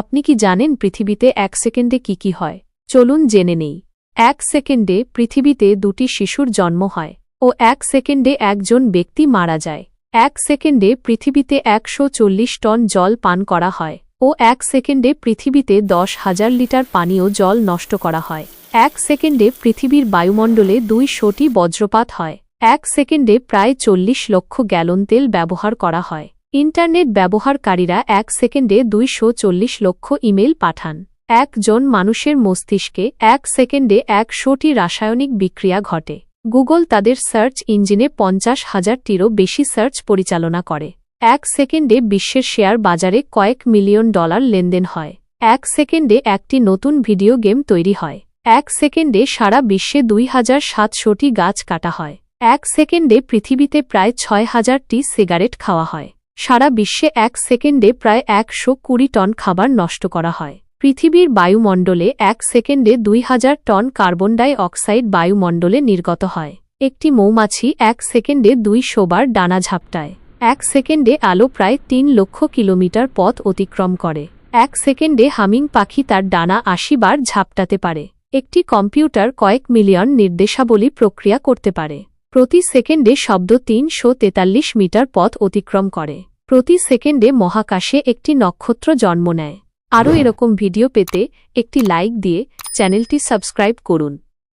আপনি কি জানেন পৃথিবীতে এক সেকেন্ডে কি কি হয়? চলুন জেনে নেই। এক সেকেন্ডে পৃথিবীতে দুটি শিশুর জন্ম হয় ও এক সেকেন্ডে একজন ব্যক্তি মারা যায়। এক সেকেন্ডে পৃথিবীতে একশো চল্লিশ টন জল পান করা হয় ও এক সেকেন্ডে পৃথিবীতে দশ হাজার লিটার পানীয় জল নষ্ট করা হয়। এক সেকেন্ডে পৃথিবীর বায়ুমণ্ডলে দুই শোটি বজ্রপাত হয়। এক সেকেন্ডে প্রায় চল্লিশ লক্ষ গ্যালন তেল ব্যবহার করা হয়। ইন্টারনেট ব্যবহারকারীরা এক সেকেন্ডে দুইশো চল্লিশ লক্ষ ইমেল পাঠান। একজন মানুষের মস্তিষ্কে এক সেকেন্ডে একশোটি রাসায়নিক বিক্রিয়া ঘটে। গুগল তাদের সার্চ ইঞ্জিনে পঞ্চাশ হাজারটিরও বেশি সার্চ পরিচালনা করে। এক সেকেন্ডে বিশ্বের শেয়ার বাজারে কয়েক মিলিয়ন ডলার লেনদেন হয়। এক সেকেন্ডে একটি নতুন ভিডিও গেম তৈরি হয়। এক সেকেন্ডে সারা বিশ্বে দুই হাজার সাতশোটি গাছ কাটা হয়। এক সেকেন্ডে পৃথিবীতে প্রায় ছয় হাজারটি সিগারেট খাওয়া হয়। সারা বিশ্বে এক সেকেন্ডে প্রায় একশো কুড়ি টন খাবার নষ্ট করা হয়। পৃথিবীর বায়ুমণ্ডলে এক সেকেন্ডে দুই হাজার টন কার্বন ডাই অক্সাইড বায়ুমণ্ডলে নির্গত হয়। একটি মৌমাছি এক সেকেন্ডে দুই শোবার ডানা ঝাপটায়। এক সেকেন্ডে আলো প্রায় তিন লক্ষ কিলোমিটার পথ অতিক্রম করে। এক সেকেন্ডে হামিং পাখি তার ডানা আশি বার ঝাপটাতে পারে। একটি কম্পিউটার কয়েক মিলিয়ন নির্দেশাবলী প্রক্রিয়া করতে পারে। প্রতি সেকেন্ডে শব্দ তিনশো তেতাল্লিশ মিটার পথ অতিক্রম করে। প্রতি সেকেন্ডে মহাকাশে একটি নক্ষত্র জন্ম নেয়। আরও এরকম ভিডিও পেতে একটি লাইক দিয়ে চ্যানেলটি সাবস্ক্রাইব করুন।